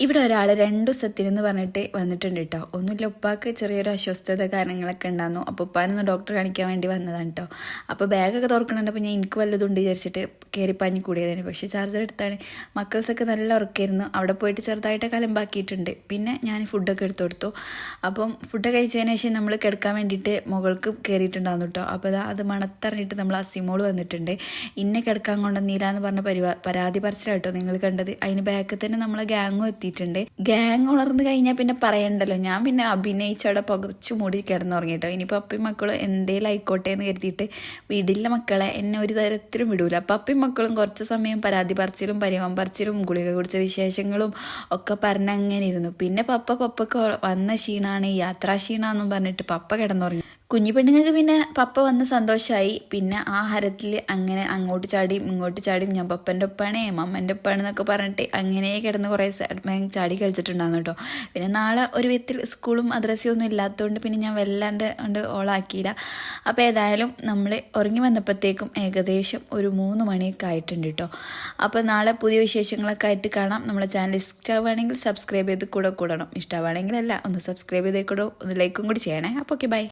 ഇവിടെ ഒരാൾ രണ്ടു ദിവസത്തിനെന്ന് പറഞ്ഞിട്ട് വന്നിട്ടുണ്ട് കേട്ടോ ഒന്നുമില്ല ഉപ്പാക്ക് ചെറിയൊരു അസ്വസ്ഥത കാരണങ്ങളൊക്കെ ഉണ്ടായിരുന്നു അപ്പോൾ ഉപ്പാനൊന്ന് ഡോക്ടർ കാണിക്കാൻ വേണ്ടി വന്നതാണ് കേട്ടോ അപ്പോൾ ബാഗൊക്കെ തുറക്കണുണ്ടപ്പോൾ ഞാൻ എനിക്ക് വല്ലതുണ്ട് വിചാരിച്ചിട്ട് കയറി പഞ്ഞി കൂടിയതാണ് പക്ഷേ ചാർജർ എടുത്താണ്. മക്കൾസൊക്കെ നല്ല ഉറക്കായിരുന്നു. അവിടെ പോയിട്ട് ചെറുതായിട്ട് കലമ്പാക്കിയിട്ടുണ്ട്. പിന്നെ ഞാൻ ഫുഡൊക്കെ എടുത്തു കൊടുത്തു. അപ്പം ഫുഡ് കഴിച്ചതിന് ശേഷം നമ്മൾ കിടക്കാൻ വേണ്ടിയിട്ട് മുകൾക്ക് കയറിയിട്ടുണ്ടായിരുന്നു കേട്ടോ അപ്പോൾ അതാ അത് മണത്തറിഞ്ഞിട്ട് നമ്മൾ അസിമോൾ വന്നിട്ടുണ്ട്. ഇന്നെ കിടക്കാൻ കൊണ്ടുവന്നില്ല എന്ന് പറഞ്ഞ പരിപാ പരാതി പറിച്ചിലാട്ടോ നിങ്ങൾ കണ്ടത്. അതിന് ബാക്കിൽ തന്നെ നമ്മളെ ഗ്യാങ്ങും എത്തിയിട്ടുണ്ട് ഗ്യാങ് ഉണർന്നു കഴിഞ്ഞാൽ പിന്നെ പറയണ്ടല്ലോ. ഞാൻ പിന്നെ അഭിനയിച്ചവിടെ പുകച്ചു മൂടി കിടന്നുറങ്ങിട്ടോ. ഇനിയിപ്പോൾ അപ്പയും മക്കളും എന്തേലും ആയിക്കോട്ടെ എന്ന് കരുതിയിട്ട് വീടിലെ മക്കളെ. എന്നെ ഒരു തരത്തിലും വിടൂല. അപ്പം അപ്പയും മക്കളും കുറച്ച് സമയം പരാതി പറിച്ചിലും പരിമം പറിച്ചിലും ഗുളിക കുടിച്ച വിശേഷങ്ങളും ഒക്കെ പറഞ്ഞ് അങ്ങനെ ഇരുന്നു. പിന്നെ പപ്പ പപ്പക്ക് വന്ന ക്ഷീണാണ് യാത്രാ ക്ഷീണാന്നും പറഞ്ഞിട്ട് പപ്പ കിടന്നുറങ്ങി. കുഞ്ഞു പെണ്ണുങ്ങൾക്ക് പിന്നെ പപ്പ വന്ന് സന്തോഷമായി പിന്നെ ആഹാരത്തിൽ അങ്ങനെ അങ്ങോട്ട് ചാടിയും ഇങ്ങോട്ട് ചാടിയും ഞാൻ പപ്പന്റെ ഒപ്പാണ് മമ്മന്റെ ഒപ്പാണ് എന്നൊക്കെ പറഞ്ഞിട്ട് അങ്ങനെ കിടന്ന് കുറേ ചാടി കളിച്ചിട്ടുണ്ടായിരുന്നു കേട്ടോ. പിന്നെ നാളെ ഒരു വിധത്തിൽ സ്കൂളും മദ്രസയും ഒന്നും ഇല്ലാത്തതുകൊണ്ട് പിന്നെ ഞാൻ വല്ലാണ്ട് കൊണ്ട് ഓളാക്കിയില്ല. അപ്പോൾ ഏതായാലും നമ്മൾ ഉറങ്ങി വന്നപ്പോഴത്തേക്കും ഏകദേശം ഒരു മൂന്ന് മണിയൊക്കെ ആയിട്ടുണ്ട് കേട്ടോ. അപ്പോൾ നാളെ പുതിയ വിശേഷങ്ങളൊക്കെ ആയിട്ട് കാണാം. നമ്മളെ ചാനൽ ഇഷ്ടമാവുകയാണെങ്കിൽ സബ്സ്ക്രൈബ് ചെയ്ത് കൂടെ കൂടണം. ഇഷ്ടമാവുകയാണെങ്കിൽ അല്ല ഒന്ന് സബ്സ്ക്രൈബ് ചെയ്തേക്കൂടോ ഒന്ന് ലൈക്കും കൂടി ചെയ്യണേ. അപ്പോൾ ഓക്കെ ബൈ.